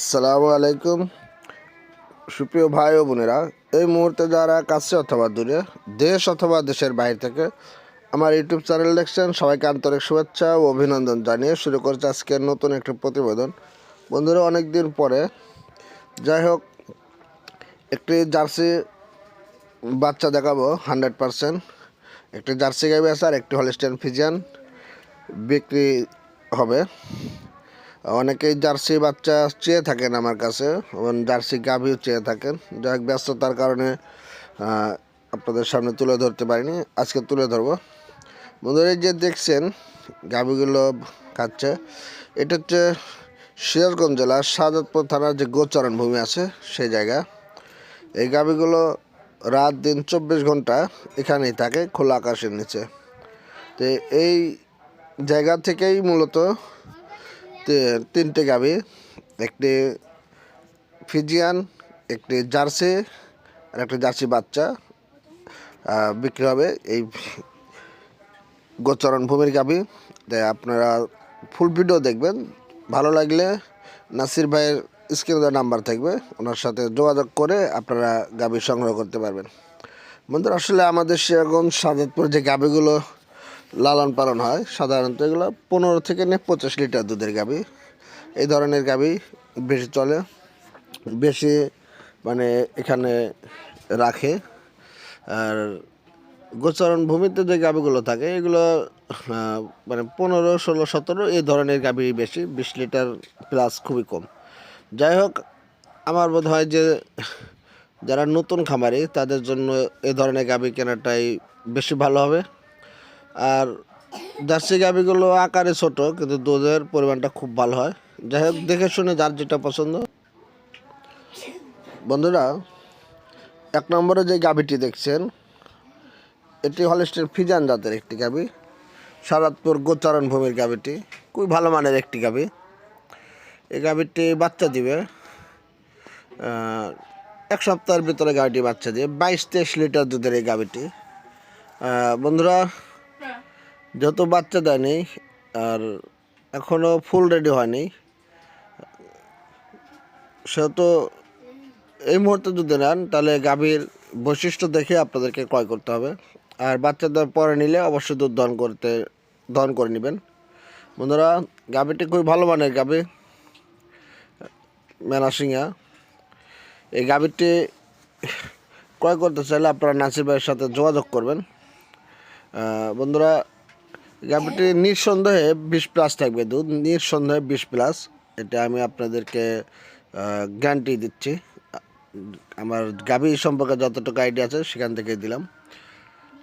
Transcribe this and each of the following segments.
আসসালামু আলাইকুম। সুপ্রিয় ভাই ও বোনেরা, এই মুহূর্তে যারা কাছে অথবা দূরে, দেশ অথবা দেশের বাইরে থেকে আমার ইউটিউব চ্যানেল দেখছেন, সবাইকে আন্তরিক শুভেচ্ছা ও অভিনন্দন জানিয়ে শুরু করছে আজকের নতুন একটি প্রতিবেদন। বন্ধুরা অনেক দিন পরে, যাই হোক, একটি জার্সি বাচ্চা দেখাবো, হান্ড্রেড পারসেন্ট। একটি জার্সি গাবি আছে আর একটি হলিস্টেন ফিজিয়ান। বিক্রি হবে। অনেকেই জার্সি বাচ্চা চেয়ে থাকেন আমার কাছে, এবং জার্সি গাভিও চেয়ে থাকেন। যাই হোক, ব্যস্ততার কারণে আপনাদের সামনে তুলে ধরতে পারিনি। আজকে তুলে ধরবো। বন্ধুরা যে দেখছেন, গাভিগুলো খাচ্ছে। এটা হচ্ছে সিরাজগঞ্জ জেলার শাহজাদপুর থানার যে গোচরণ ভূমি আছে, সেই জায়গা। এই গাভিগুলো রাত দিন চব্বিশ ঘণ্টা এখানেই থাকে, খোলা আকাশের নিচে। তো এই জায়গা থেকেই মূলত তিনটে গাভি একটি ফিজিয়ান, একটি জার্সি, আর একটি জার্সি বাচ্চা বিক্রি হবে এই গোচরণ ভূমির গাভি তাই আপনারা ফুল ভিডিও দেখবেন। ভালো লাগলে নাসির ভাইয়ের স্ক্রিনে নাম্বার থাকবে। ওনার সাথে যোগাযোগ করে আপনারা গাভি সংগ্রহ করতে পারবেন। বন্ধুরা, আসলে আমাদের সেরকম সাজাদপুর যে গাভিগুলো লালন পালন হয়। সাধারণত এগুলো পনেরো থেকে নিয়ে পঁচিশ লিটার দুধের গাভি। এই ধরনের গাভি বেশি চলে, বেশি মানে এখানে রাখে। আর গোচরণ ভূমিতে যে গাভিগুলো থাকে, এগুলো মানে পনেরো, ষোলো, সতেরো এই ধরনের গাভি বেশি, বিশ লিটার প্লাস খুবই কম। যাই হোক, আমার বোধ হয় যে যারা নতুন খামারি, তাদের জন্য এ ধরনের গাভি কেনাটাই বেশি ভালো হবে। আর জার্সি গাভিগুলো আকারে ছোট, কিন্তু দুধের পরিমাণটা খুব ভালো হয়। যাই হোক, দেখে শুনে যার যেটা পছন্দ। বন্ধুরা, এক নম্বরে যে গাভিটি দেখছেন, এটি হলিস্টের ফিজান জাতের একটি গাভি। সারাতপুর গোচারণ ভূমির গাভিটি, খুবই ভালো মানের একটি গাভি। এই গাভিটি বাচ্চা দিবে এক সপ্তাহের ভিতরে গাভিটি বাচ্চা দিয়ে বাইশ তেইশ লিটার দুধের এই গাভিটি। বন্ধুরা যত বাচ্চা দেয়নি আর এখনও ফুল রেডি হয়নি সেহেতু এই মুহূর্তে যদি নেন, তাহলে গাভীর বৈশিষ্ট্য দেখে আপনাদেরকে ক্রয় করতে হবে। আর বাচ্চা দেওয়ার পরে নিলে অবশ্যই দুধ দহন করতে, দহন করে নেবেন। বন্ধুরা, গাভীটি খুবই ভালো মানের গাভী মেনাসিংহা এই গাভীটি ক্রয় করতে চাইলে আপনারা নাসির ভাইয়ের সাথে যোগাযোগ করবেন। বন্ধুরা গাভীটি নিঃসন্দেহে বিশ প্লাস থাকবে দুধ, নিঃসন্দেহে বিশ প্লাস। এটা আমি আপনাদেরকে গ্যারান্টি দিচ্ছি। আমার গাভী সম্পর্কে যতটুকু আইডিয়া আছে সেখান থেকে দিলাম।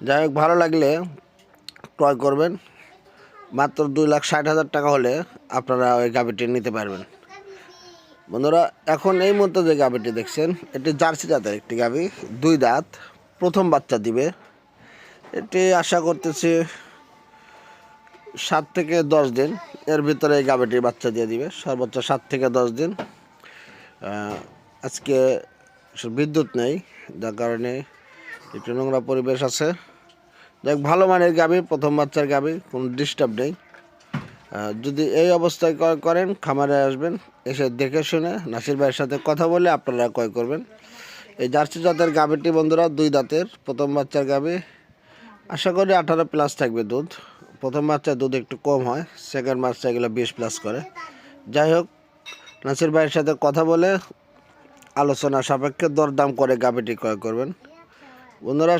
যাই হোক, ভালো লাগলে ক্রয় করবেন। মাত্র দুই লাখ ষাট হাজার টাকা হলে আপনারা ওই গাভীটি নিতে পারবেন। বন্ধুরা, এখন এই মুহূর্তে যে গাভীটি দেখছেন, এটি জার্সি জাতের একটি গাভী, দুই দাঁত, প্রথম বাচ্চা দিবে। এটি আশা করতেছি সাত থেকে দশ দিন। এর ভিতরে এই গাভীটির বাচ্চা দিয়ে দিবে। সর্বোচ্চ সাত থেকে দশ দিন। আজকে বিদ্যুৎ নেই, যার কারণে একটু নোংরা পরিবেশ আছে। দেখ, ভালো মানের গাভী, প্রথম বাচ্চার গাভী, কোনো ডিস্টার্ব নেই। যদি এই অবস্থায় ক্রয় করেন, খামারে আসবেন, এসে দেখে শুনে নাসির ভাইয়ের সাথে কথা বলে আপনারা ক্রয় করবেন। এই জার্সি জাতের গাভীটি বন্ধুরা, দুই দাঁতের, প্রথম বাচ্চার গাভী। আশা করি আঠারো প্লাস থাকবে দুধ। প্রথম বাচ্চার দুধ একটু কম হয় সেকেন্ড বাচ্চা এগুলো বিশ প্লাস করে। যাই হোক, নাসির ভাইয়ের সাথে কথা বলে আলোচনা সাপেক্ষে দরদাম করে গাভীটি ক্রয় করবেন। বন্ধুরা,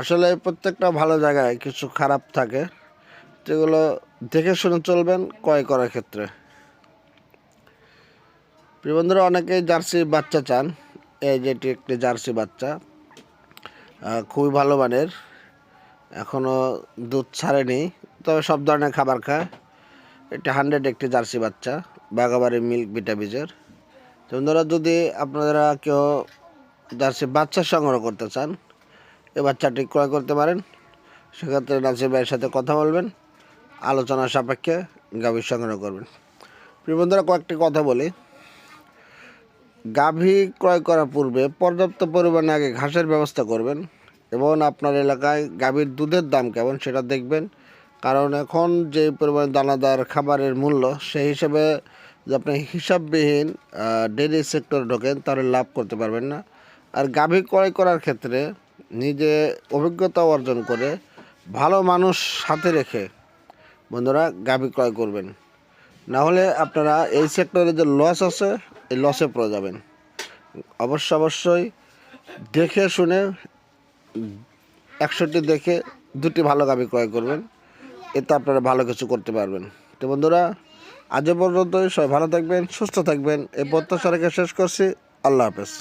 আসলে প্রত্যেকটা ভালো জায়গায় কিছু খারাপ থাকে, যেগুলো দেখে শুনে চলবেন, ক্রয় করার ক্ষেত্রে। প্রিয় বন্ধুরা, অনেকেই জার্সি বাচ্চা চান, এই যেটি একটি জার্সি বাচ্চা খুবই ভালো মানের। এখনও দুধ ছাড়েনি, তবে সব ধরনের খাবার খায়। এটা হান্ড্রেড একটি জার্সি বাচ্চা বাগাবাড়ি মিল্ক বিটা বীজের। তো বন্ধুরা, যদি আপনারা কেউ জার্সি বাচ্চা সংগ্রহ করতে চান, এ বাচ্চাটি ক্রয় করতে পারেন। সেক্ষেত্রে নাসির ভাইয়ের সাথে কথা বলবেন আলোচনা সাপেক্ষে গাভী সংগ্রহ করবেন। প্রিয় বন্ধুরা, কয়েকটি কথা বলি। গাভী ক্রয় করার পূর্বে পর্যাপ্ত পরিমাণে আগে ঘাসের ব্যবস্থা করবেন। এবং আপনার এলাকায় গাভীর দুধের দাম কেমন সেটা দেখবেন। কারণ এখন যে পরিমাণ দানাদার খাবারের মূল্য, সেই হিসেবে যে আপনি হিসাববিহীন ডেলি সেক্টরে ঢোকেন, তাহলে লাভ করতে পারবেন না। আর গাভী ক্রয় করার ক্ষেত্রে নিজে অভিজ্ঞতা অর্জন করে ভালো মানুষ সাথে রেখে বন্ধুরা গাভী ক্রয় করবেন। না হলে আপনারা এই সেক্টরে যে লস আছে, এই লসে পড়ে যাবেন। অবশ্য অবশ্যই দেখে শুনে একশোটি দেখে দুটি ভালো গাভী ক্রয় করবেন, এতে আপনারা ভালো কিছু করতে পারবেন। তো বন্ধুরা আজও পর্যন্ত সবাই ভালো থাকবেন, সুস্থ থাকবেন। এই প্রত্যাশা রেখে শেষ করছি। আল্লাহ হাফেজ।